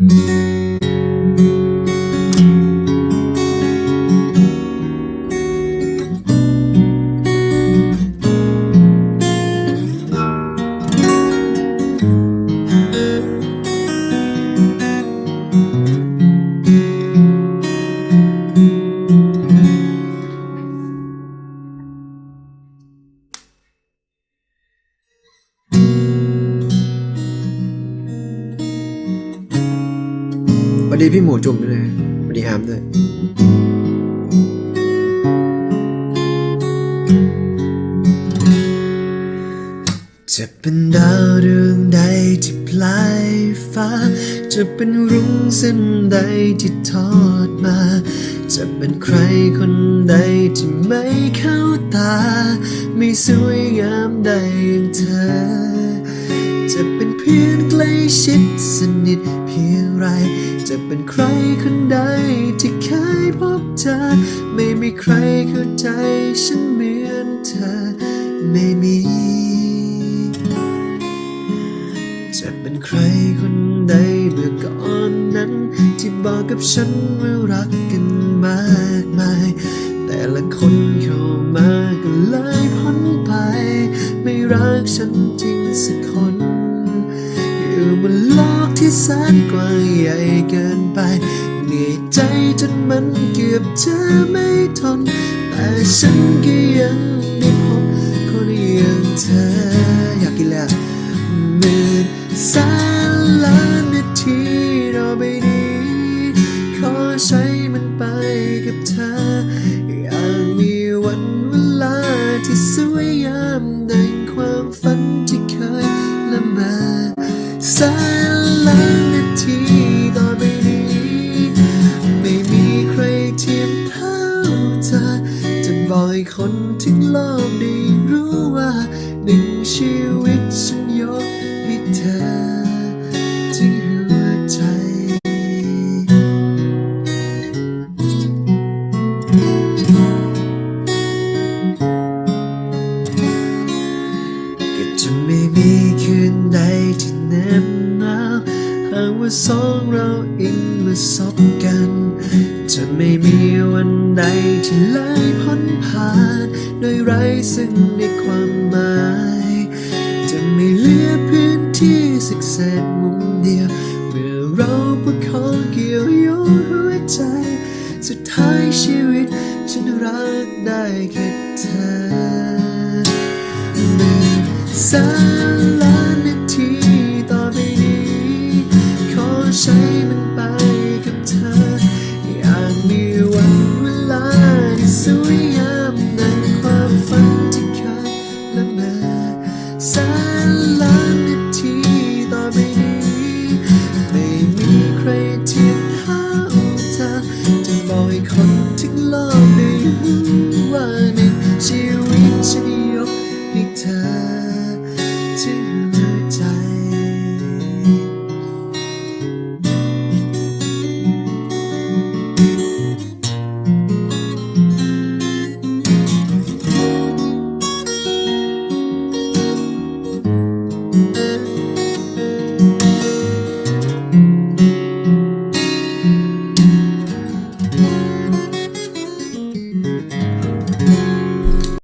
Mm-hmm. สวัสดีพี่หมูจุ่มด้วยนะสวัสดีอาร์มด้วยจะเป็นดาวดวงใดที่ปลายฟ้า จะเป็นรุ้งเส้นใดที่ทอดมา จะเป็นใครคนใดที่ไม่เข้าตา ไม่สวยงามใดอย่างเธอ จะเป็นเพื่อนใกล้ชิดสนิทเพียงไร จะเป็นใครคนใดที่เคยพบเธอ ไม่มีใครเข้าใจฉันเหมือนเธอ ไม่มี จะเป็นใครคนใดเมื่อก่อนนั้น ที่บอกกับฉันว่ารักกันมากมาย บนโลกที่แสนกว้างใหญ่เกินไปเหนื่อยใจจนมันเกือบจะไม่ทน แต่ฉันก็ยังได้พบคนอย่างเธอ อยากกินแล้วหมื่นแสนล้านนาทีเราไป อกให้คนทั้งโลกได้รู้ว่าหนึ่งชีวิตฉันยกให้เธอทั้งหัวใจก็จะไม่มีคืนใดที่แนบหนาวหากว่าสองเราเองมาสบกัน จะไม่มี วันที่เลยพ้นผ่านโดยไร้ซึ่งในความหมาย จะไม่เหลือพื้นที่สักเศษมุมเดียว เมื่อเราประคองเกี่ยวโยงหัวใจ สุดท้ายชีวิต ฉันรักได้แค่เธอหมื่นสนล้าน ที่